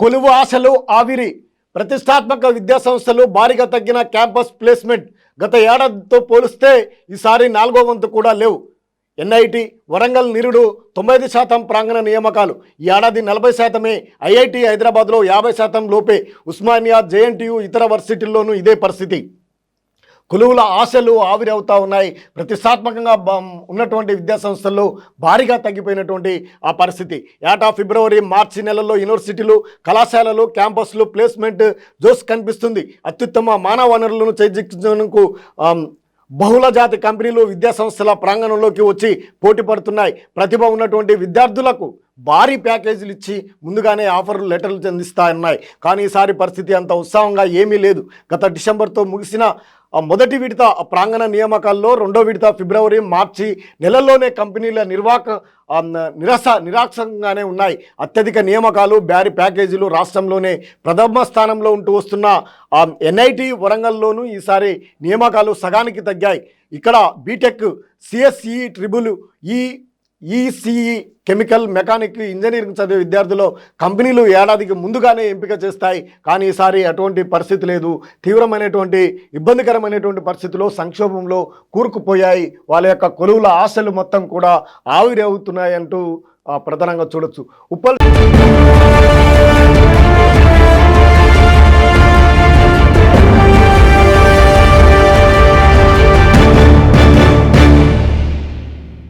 కొలువు ఆశలు ఆవిరి ప్రతిష్టాత్మక విద్యాసంస్థలు భారీగా తగ్గిన క్యాంపస్ ప్లేస్మెంట్ గత ఏడాదితో పోలిస్తే ఈసారి నాలుగో వంతు కూడా లేవు. ఎన్ఐటి వరంగల్ నిరుడు తొంభై ఐదు శాతం ప్రాంగణ నియామకాలు. ఈ ఏడాది నలభై శాతమే ఐఐటి హైదరాబాద్లో యాభై శాతం లోపే. ఉస్మానియా జేఎన్టీయు ఇతర వర్సిటీల్లోనూ ఇదే పరిస్థితి. కొలువుల ఆశలు ఆవిరవుతూ ఉన్నాయి. ప్రతిష్టాత్మకంగా ఉన్నటువంటి విద్యాసంస్థల్లో భారీగా తగ్గిపోయినటువంటి ఆ పరిస్థితి. ఏటా ఫిబ్రవరి మార్చి నెలల్లో యూనివర్సిటీలు కళాశాలలు క్యాంపస్లు ప్లేస్మెంట్ జోస్ కనిపిస్తుంది. అత్యుత్తమ మానవ వనరులను చేజిక్కు బహుళ జాతి కంపెనీలు విద్యాసంస్థల ప్రాంగణంలోకి వచ్చి పోటీ పడుతున్నాయి. ప్రతిభ ఉన్నటువంటి విద్యార్థులకు భారీ ప్యాకేజీలు ఇచ్చి ముందుగానే ఆఫర్లు లెటర్లు చెందిస్తాయన్నాయి. కానీ ఈసారి పరిస్థితి అంత ఉత్సాహంగా ఏమీ లేదు. గత డిసెంబర్తో ముగిసిన ఆ మొదటి విడత ప్రాంగణ నియామకాల్లో రెండో విడత ఫిబ్రవరి మార్చి నెలల్లోనే కంపెనీల నిర్వాహక నిరస నిరాక్షంగానే ఉన్నాయి. అత్యధిక నియామకాలు బ్యారీ ప్యాకేజీలు రాష్ట్రంలోనే ప్రథమ స్థానంలో ఉంటూ వస్తున్న ఎన్ఐటి వరంగల్లోనూ ఈసారి నియామకాలు సగానికి తగ్గాయి. ఇక్కడ BTech CSE triple E ECE chemical mechanic engineering చదివే విద్యార్థులు కంపెనీలు ఏడాదికి ముందుగానే ఎంపిక చేస్తాయి. కానీ ఈసారి అటువంటి పరిస్థితి లేదు. తీవ్రమైనటువంటి ఇబ్బందికరమైనటువంటి పరిస్థితిలో సంక్షోభంలో కూరుకుపోయాయి. వాళ్ళ యొక్క కొలువుల ఆశలు మొత్తం కూడా ఆవిరి అవుతున్నాయి అంటూ ప్రధానంగా చూడొచ్చు. ఉప్పల్